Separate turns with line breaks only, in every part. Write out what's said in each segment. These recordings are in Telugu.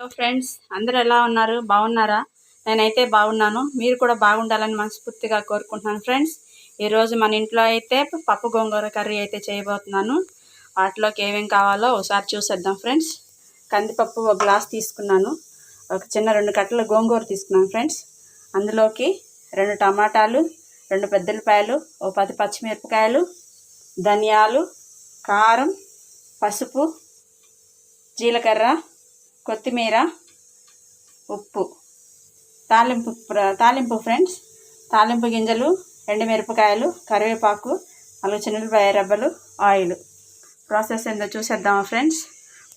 హలో ఫ్రెండ్స్ అందరు ఎలా ఉన్నారు? బాగున్నారా? నేనైతే బాగున్నాను. మీరు కూడా బాగుండాలని మనస్ఫూర్తిగా కోరుకుంటున్నాను ఫ్రెండ్స్ ఈరోజు మన ఇంట్లో అయితే పప్పు గోంగూర కర్రీ అయితే చేయబోతున్నాను. వాటిలోకి ఏమేం కావాలో ఒకసారి చూసేద్దాం ఫ్రెండ్స్ కందిపప్పు ఒక గ్లాస్ తీసుకున్నాను. ఒక చిన్న రెండు కట్టల గోంగూర తీసుకున్నాను ఫ్రెండ్స్ అందులోకి రెండు టమాటాలు రెండు పెద్దలపాయలు ఓ పది పచ్చిమిరపకాయలు ధనియాలు కారం పసుపు జీలకర్ర కొత్తిమీర ఉప్పు తాలింపు ప్ర- తాలింపు ఫ్రెండ్స్ తాలింపు గింజలు ఎండుమిరపకాయలు కరివేపాకు అలాగే చిన్నపాయ రబ్బలు ఆయిల్. ప్రాసెస్ ఏందో చూసేద్దామా ఫ్రెండ్స్?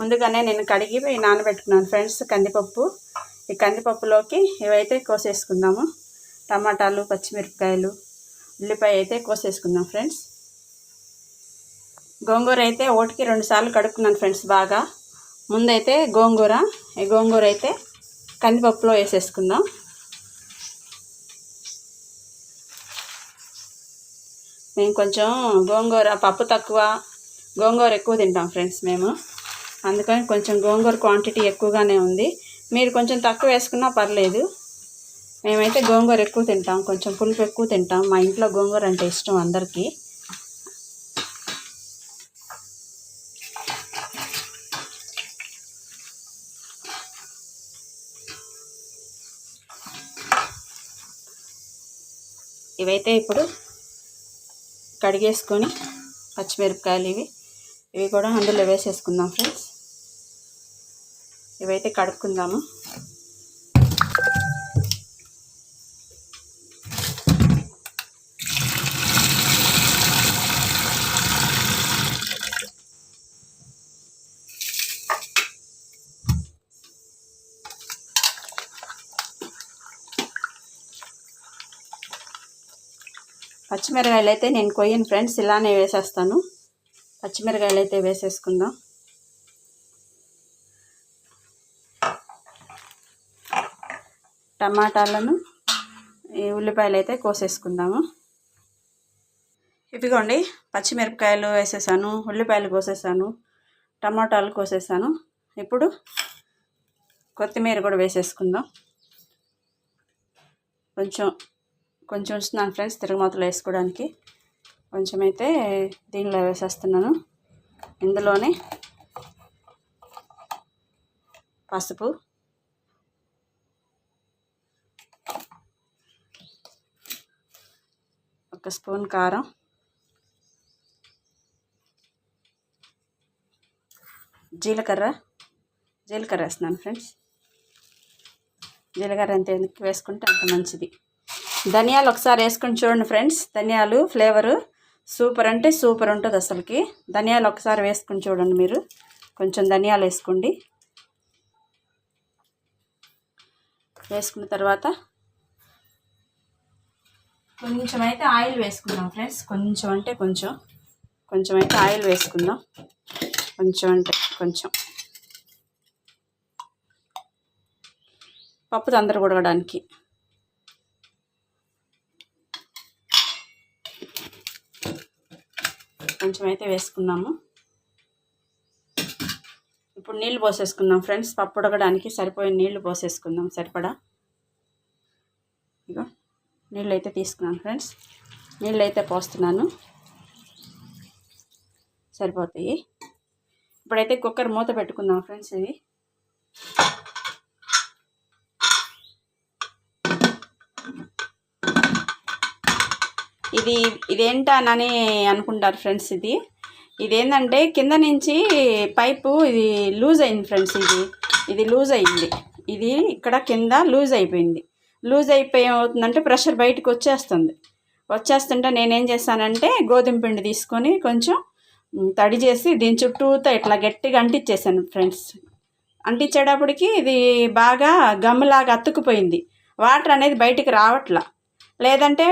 ముందుగానే నేను కడిగి నానబెట్టుకున్నాను ఫ్రెండ్స్ కందిపప్పు. ఈ కందిపప్పులోకి ఇవైతే కోసేసుకుందాము. టమాటాలు పచ్చిమిరపకాయలు ఉల్లిపాయ అయితే కోసేసుకుందాం ఫ్రెండ్స్. గోంగూర అయితే ఒకటికి రెండు సార్లు కడుక్కున్నాను ఫ్రెండ్స్ బాగా. ముందైతే గోంగూర ఈ గోంగూర అయితే కందిపప్పులో వేసేసుకుందాం. మేము కొంచెం గోంగూర పప్పు తక్కువ గోంగూర ఎక్కువ తింటాం ఫ్రెండ్స్ మేము. అందుకని కొంచెం గోంగూర క్వాంటిటీ ఎక్కువగానే ఉంది. మీరు కొంచెం తక్కువ వేసుకున్నా పర్లేదు. మేమైతే గోంగూర ఎక్కువ తింటాం కొంచెం పులుపు ఎక్కువ తింటాం. మా ఇంట్లో గోంగూర అంటే ఇష్టం అందరికీ. ఇవైతే ఇప్పుడు కడిగేసుకొని పచ్చిమిరపకాయలు ఇవి. ఇవి కూడా అందులో వేసేసుకుందాం ఫ్రెండ్స్. ఇవైతే కడుక్కుందాము. పచ్చిమిరకాయలు అయితే నేను కొయ్యను ఫ్రెండ్స్ ఇలానే వేసేస్తాను. పచ్చిమిరకాయలు అయితే వేసేసుకుందాం. టమాటాలను ఈ ఉల్లిపాయలు అయితే కోసేసుకుందాము. ఇదిగోండి పచ్చిమిరపకాయలు వేసేసాను ఉల్లిపాయలు కోసేసాను టమాటాలు కోసేసాను. ఇప్పుడు కొత్తిమీర కూడా వేసేసుకుందాం. కొంచెం కొంచెం ఉంచుతున్నాను ఫ్రెండ్స్ తిరగమాతలు వేసుకోవడానికి. కొంచెం అయితే దీనిలో వేసేస్తున్నాను. ఇందులోనే పసుపు. ఒక స్పూన్ కారం. జీలకర్ర. జీలకర్ర వేస్తున్నాను ఫ్రెండ్స్. జీలకర్ర ఎంత ఎందుకు వేసుకుంటే అంత మంచిది. ధనియాలు ఒకసారి వేసుకొని చూడండి ఫ్రెండ్స్. ధనియాలు ఫ్లేవరు సూపర్ అంటే సూపర్ ఉంటుంది అసలుకి. ధనియాలు ఒకసారి వేసుకొని చూడండి మీరు. కొంచెం ధనియాలు వేసుకోండి. వేసుకున్న తర్వాత కొంచెం అయితే ఆయిల్ వేసుకుందాం ఫ్రెండ్స్. కొంచెం అంటే కొంచెం. కొంచెం అయితే ఆయిల్ వేసుకుందాం. కొంచెం అంటే కొంచెం. పప్పు తొందర ఉడకడానికి కొంచెం అయితే వేసుకున్నాము. ఇప్పుడు నీళ్ళు పోసేసుకుందాం ఫ్రెండ్స్. పప్పు ఉడకడానికి సరిపోయే నీళ్ళు పోసేసుకుందాం సరిపడా? ఇగో నీళ్ళు అయితే తీసుకున్నాను ఫ్రెండ్స్. నీళ్ళు అయితే పోస్తున్నాను. సరిపోతాయి. ఇప్పుడైతే కుక్కర్ మూత పెట్టుకుందాం ఫ్రెండ్స్ ఇది ఇది ఇదేంటానని అనుకుంటారు ఫ్రెండ్స్ ఇది. ఇదేంటంటే కింద నుంచి పైపు ఇది లూజ్ అయింది ఫ్రెండ్స్ ఇది. ఇది లూజ్ అయింది. ఇది ఇక్కడ కింద లూజ్ అయిపోయింది. లూజ్ అయిపోయి ఏమవుతుందంటే ప్రెషర్ బయటకు వచ్చేస్తుంది. వచ్చేస్తుంటే నేనేం చేశానంటే గోధుమ పిండి తీసుకొని కొంచెం తడి చేసి దీని చుట్టూతో ఇట్లా గట్టిగా అంటించేసాను ఫ్రెండ్స్. అంటించేటప్పటికి ఇది బాగా గమ్ములాగా అతుక్కుపోయింది. వాటర్ అనేది బయటికి రావట్లా. లేదంటే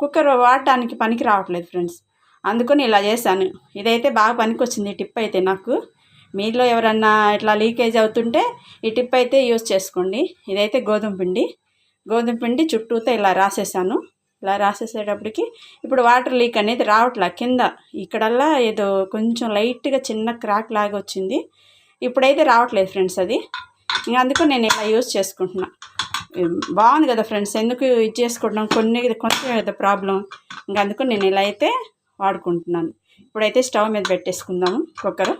కుక్కర్ వాడటానికి పనికి రావట్లేదు ఫ్రెండ్స్. అందుకని ఇలా చేశాను. ఇదైతే బాగా పనికొచ్చింది ఈ టిప్ అయితే నాకు. మీలో ఎవరన్నా ఇట్లా లీకేజ్ అవుతుంటే ఈ టిప్ అయితే యూజ్ చేసుకోండి. ఇదైతే గోధుమ పిండి. గోధుమ పిండి చుట్టూతో ఇలా రాసేసాను. ఇలా రాసేసేటప్పటికి ఇప్పుడు వాటర్ లీక్ అనేది రావట్లా కింద. ఇక్కడల్లా ఏదో కొంచెం లైట్గా చిన్న క్రాక్ లాగా వచ్చింది. ఇప్పుడైతే రావట్లేదు ఫ్రెండ్స్ అది. ఇంకా అందుకు నేను ఇలా యూజ్ చేసుకుంటున్నా. బాగుంది కదా ఫ్రెండ్స్. ఎందుకు ఇది చేసుకుంటున్నాం? కొన్ని కొంచెం కదా ప్రాబ్లం. ఇంకా అందుకు నేను ఇలా అయితే వాడుకుంటున్నాను. ఇప్పుడైతే స్టవ్ మీద పెట్టేసుకుందాము. కుక్కర్.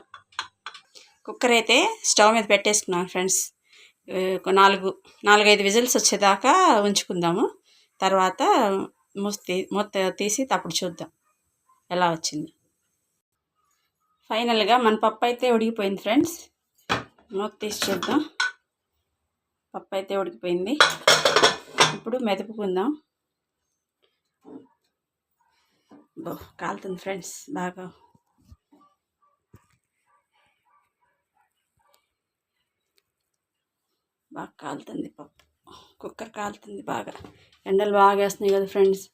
కుక్కర్ అయితే స్టవ్ మీద పెట్టేసుకున్నాను ఫ్రెండ్స్. నాలుగు నాలుగైదు విజిల్స్ వచ్చేదాకా ఉంచుకుందాము. తర్వాత మూసి మూత తీసి అప్పుడు చూద్దాం ఎలా వచ్చింది. ఫైనల్గా మన పప్పు అయితే ఉడిగిపోయింది ఫ్రెండ్స్. మూత తీసి చూద్దాం. పప్పు అయితే ఉడికిపోయింది. ఇప్పుడు మెదుపుకుందాం. బో కాలుతుంది ఫ్రెండ్స్ బాగా. బాగా కాలుతుంది పప్పు. కుక్కర్ కాలుతుంది బాగా. ఎండలు బాగా వేస్తున్నాయి కదా ఫ్రెండ్స్.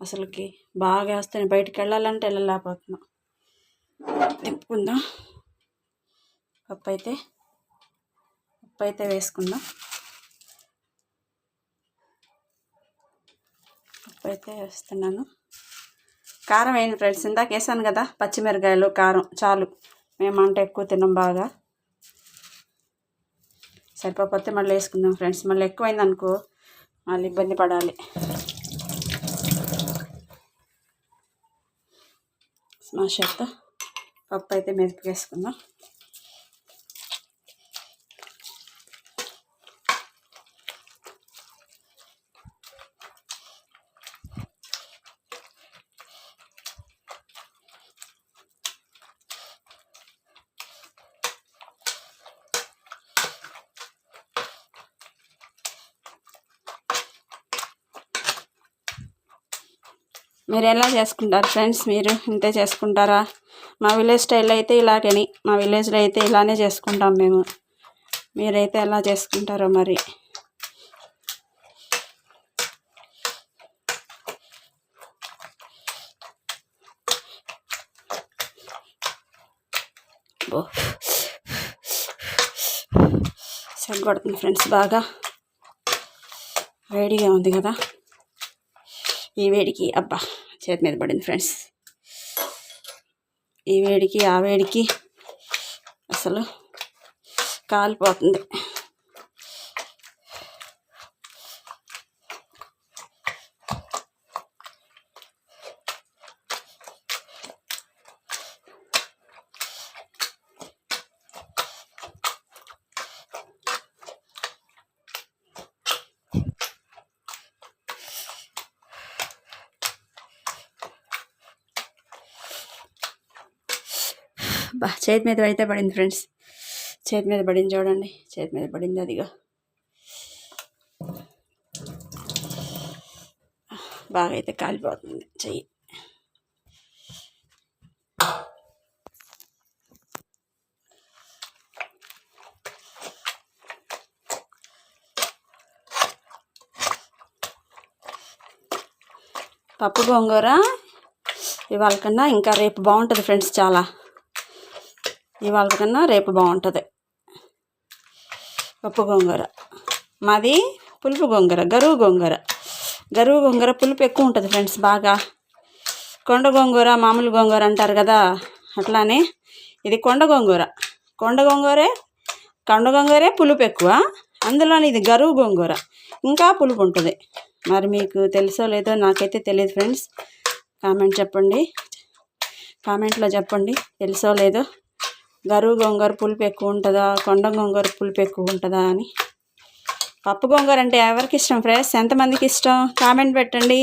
అసలుకి బాగా వేస్తున్నాయి బయటికి వెళ్ళాలంటే వెళ్ళలేకపోతున్నాం. తిప్పుకుందాం. పప్పు అయితే పప్పు అయితే వేసుకుందాం. పప్పు అయితే వేస్తున్నాను. కారం వేయండి ఫ్రెండ్స్. ఇందాక వేసాను కదా పచ్చిమిరకాయలు కారం చాలు. మేము ఎక్కువ తిన్నాం బాగా. సరిపోతే మళ్ళీ వేసుకుందాం ఫ్రెండ్స్. మళ్ళీ ఎక్కువైంది అనుకో మళ్ళీ ఇబ్బంది పడాలి. స్మాషర్తో పప్పు అయితే మెరుపుకేసుకుందాం మీరు ఎలా చేసుకుంటారు ఫ్రెండ్స్ మీరు? ఇంతే చేసుకుంటారా? మా విలేజ్ స్టైల్ అయితే ఇలాగని మా విలేజ్లో అయితే ఇలానే చేసుకుంటాం మేము. మీరైతే ఎలా చేసుకుంటారో మరి. ఓ ఫ్రెండ్స్ బాగా. వేడిగా ఉంది కదా? ఈ వేడికి అబ్బా చేతి మీద పడింది ఫ్రెండ్స్. ఈ వేడికి ఆ వేడికి అసలు కాలిపోతుంది. బా చేతి మీద అయితే పడింది ఫ్రెండ్స్ చేతి మీద పడింది చూడండి. చేతి మీద పడింది అదిగా. బాగా అయితే కాలిపోతుంది చెయ్యి. పప్పు గోంగూర ఇవాళ కన్నా ఇంకా రేపు బాగుంటుంది ఫ్రెండ్స్ చాలా. ఇవాళ కన్నా రేపు బాగుంటుంది. పప్పు గోంగూర. మాది పులుపు గోంగూర గరువు గోంగూర. గరువు గోంగూర పులుపు ఎక్కువ ఉంటుంది ఫ్రెండ్స్ బాగా. కొండ గోంగూర మామూలు గోంగూర అంటారు కదా అట్లానే ఇది కొండ గోంగూర. కొండ గోంగూరే కొండ గోంగూరే పులుపు ఎక్కువ. అందులోని ఇది గరువు గోంగూర. ఇంకా పులుపు ఉంటుంది. మరి మీకు తెలుసో లేదో నాకైతే తెలియదు ఫ్రెండ్స్. కామెంట్ చెప్పండి. కామెంట్లో చెప్పండి. తెలుసో లేదో గరువు గొంగరు పులుపు ఎక్కువ ఉంటుందా? కొండ గోంగూర పులుపు ఎక్కువ ఉంటుందా అని. పప్పు గోంగూర అంటే ఎవరికి ఇష్టం ఫ్రెండ్స్? ఎంతమందికి ఇష్టం? కామెంట్ పెట్టండి.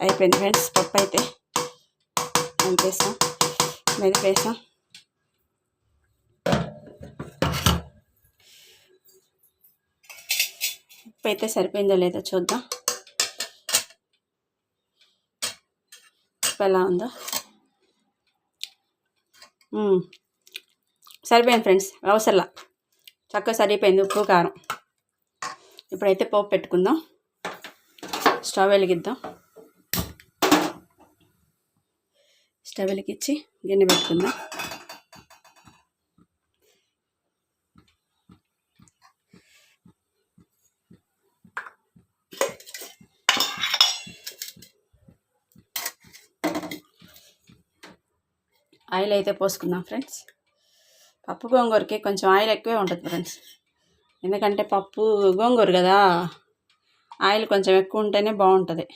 అయిపోయింది ఫ్రెండ్స్ పప్పు అయితే. వేసాం మెదిపేసాం. ఉప్పు అయితే సరిపోయిందో లేదో చూద్దాం. ఎలా ఉందో. సరిపోయింది ఫ్రెండ్స్ అవసరంలా. చక్కగా సరిపోయింది ఉప్పు కారం. ఇప్పుడైతే పోపు పెట్టుకుందాం. స్టవ్ వెలిగిద్దాం. స్టవ్ వెలిగించి గిన్నె పెట్టుకుందాం. ఆయిల్ అయితే పోసుకుందాం ఫ్రెండ్స్. పప్పు గోంగూరకి కొంచెం ఆయిల్ ఎక్కువే ఉంటుంది ఫ్రెండ్స్. ఎందుకంటే పప్పు గోంగూర కదా ఆయిల్ కొంచెం ఎక్కువ ఉంటేనే బాగుంటుంది.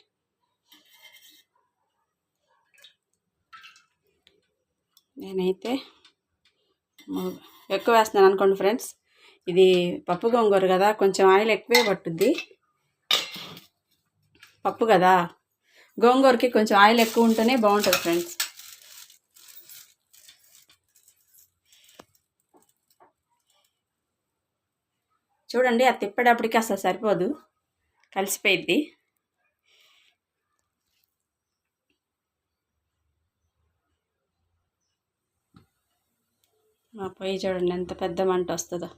నేనైతే ఎక్కువ వేస్తున్నాను అనుకోండి ఫ్రెండ్స్. ఇది పప్పు గోంగూర కదా కొంచెం ఆయిల్ ఎక్కువే పట్టుద్ది. పప్పు కదా గోంగూరకి కొంచెం ఆయిల్ ఎక్కువ ఉంటేనే బాగుంటుంది ఫ్రెండ్స్. చూడండి అది తిప్పేటప్పటికి అసలు సరిపోదు. కలిసిపోయిద్ది. మా పొయ్యి చూడండి ఎంత పెద్ద మంట వస్తుందో.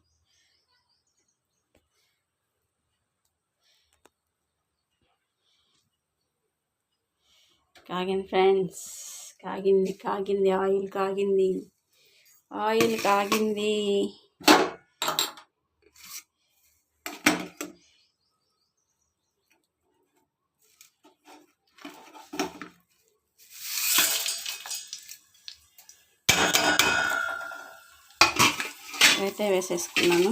కాగింది ఫ్రెండ్స్ కాగింది కాగింది ఆయిల్ కాగింది. ఆయిల్ కాగింది. అయితే వేసేసుకున్నాను.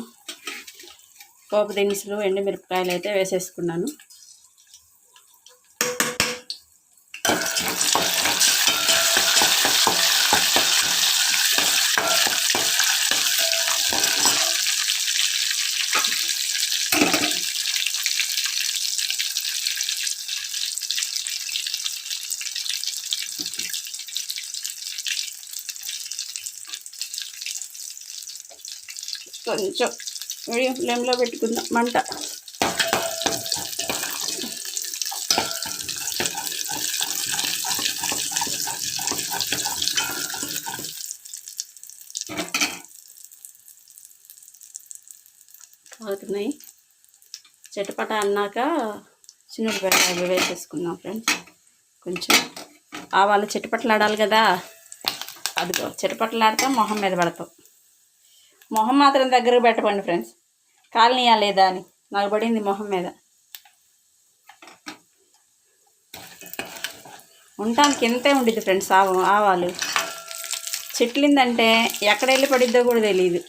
పోపు దినుసులు ఎండుమిరపకాయలు అయితే వేసేసుకున్నాను. కొంచెం మీడియం ఫ్లేమ్లో పెట్టుకుందాం. మంట. అవుతున్నాయి. చెట్టుపట అన్నాక చిన్నపాయలు అవి వేసేసుకుందాం ఫ్రెండ్స్. కొంచెం ఆవాలు ఆడాలి కదా. అదిగో చిటపటలాడతాం మొహం మీద పడతాం. మొహం మాత్రం దగ్గరకు పెట్టకండి ఫ్రెండ్స్. కాలనీయా లేదా అని. నాకు పడింది మొహం మీద. ఉండటానికి ఎంతే ఉండిద్ది ఫ్రెండ్స్ ఆవు ఆవాలు. చెట్లిందంటే ఎక్కడ వెళ్ళి పడిద్దో కూడా తెలియదు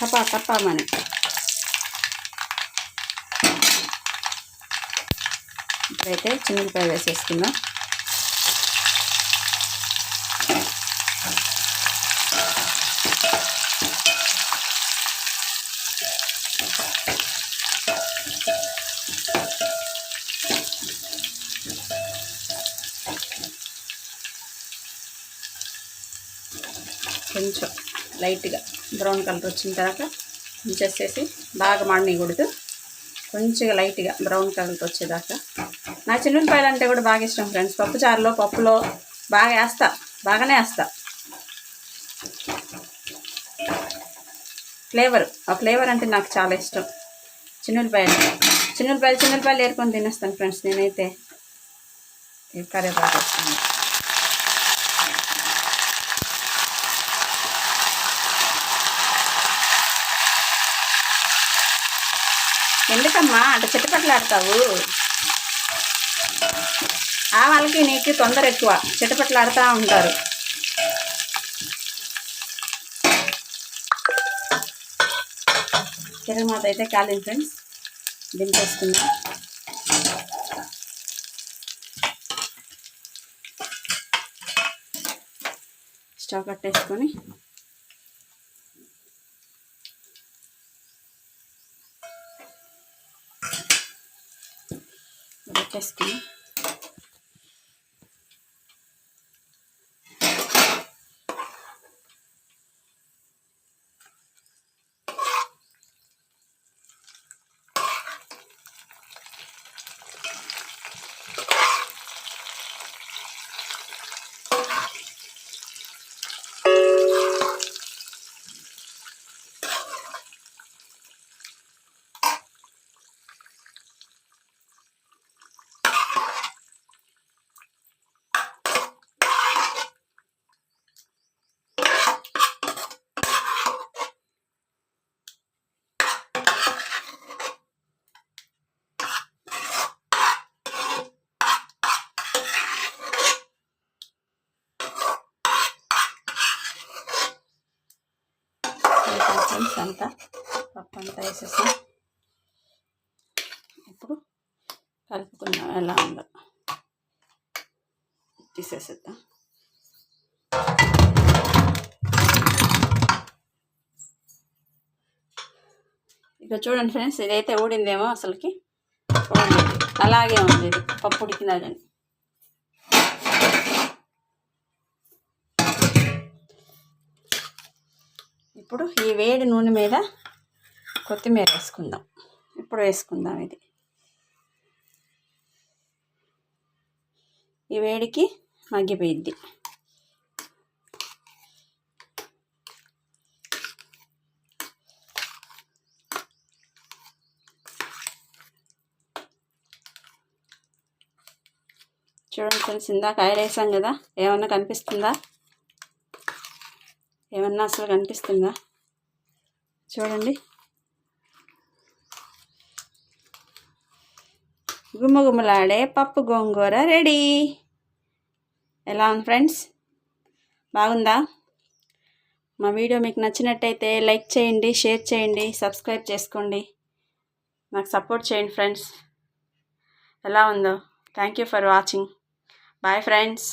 టపా అయితే ఇప్పుడైతే చిన్నపాయ వేసేసుకుందాం. కొంచెం లైట్గా బ్రౌన్ కలర్ వచ్చిన తర్వాత ఉంచేసేసి బాగా మాడనీయకూడదు కొంచెం లైట్గా బ్రౌన్ కలర్కి వచ్చేదాకా నా చిన్నులపాయలు అంటే కూడా బాగా ఇష్టం ఫ్రెండ్స్. పప్పు చారులో పప్పులో బాగా వేస్తా. బాగానే వేస్తా. ఫ్లేవర్. ఆ ఫ్లేవర్ అంటే నాకు చాలా ఇష్టం. చిన్నులపాయలు. చిన్నపాయలు చిన్నులపాయలు ఏరుకొని తినేస్తాను ఫ్రెండ్స్ నేనైతే. ఈ కరివేపాకు వస్తాను. ఎందుకమ్మా? అట్లా చిట్టపట్లాడతావు ఆ వాళ్ళకి నీకు తొందర ఎక్కువ. చిటపట్లాడుతూ ఉంటారు. తిరగమాత అయితే కాలేదు ఫ్రెండ్స్. దింపేసుకుందాం. స్టవ్ కట్టేసుకొని పెట్టేసుకుని అంతా. పప్పు అంతా వేసేసాం ఇప్పుడు కలుపుకుందాం. ఎలా ఉందో తీసేసేద్దాం. ఇక చూడండి ఫ్రెండ్స్ ఇదైతే ఊడిందేమో అసలుకి. అలాగే ఉంది పప్పు ఉడికినా ఇప్పుడు ఈ వేడి నూనె మీద కొత్తిమీర వేసుకుందాం. ఇప్పుడు వేసుకుందాం ఇది. ఈ వేడికి మగ్గిపోయిద్ది. చూడండి ఫ్రెండ్స్ ఇందాక ఆయిల్ వేసాం కదా ఏమన్నా కనిపిస్తుందా? ఏమన్నా అసలు కనిపిస్తుందా? చూడండి. గుమ్మగుమ్మలాడే పప్పు గోంగూర రెడీ. ఎలా ఉంది ఫ్రెండ్స్? బాగుందా? మా వీడియో మీకు నచ్చినట్టయితే లైక్ చేయండి షేర్ చేయండి సబ్స్క్రైబ్ చేసుకోండి. నాకు సపోర్ట్ చేయండి ఫ్రెండ్స్. ఎలా ఉందో. Thank you for watching. Bye friends.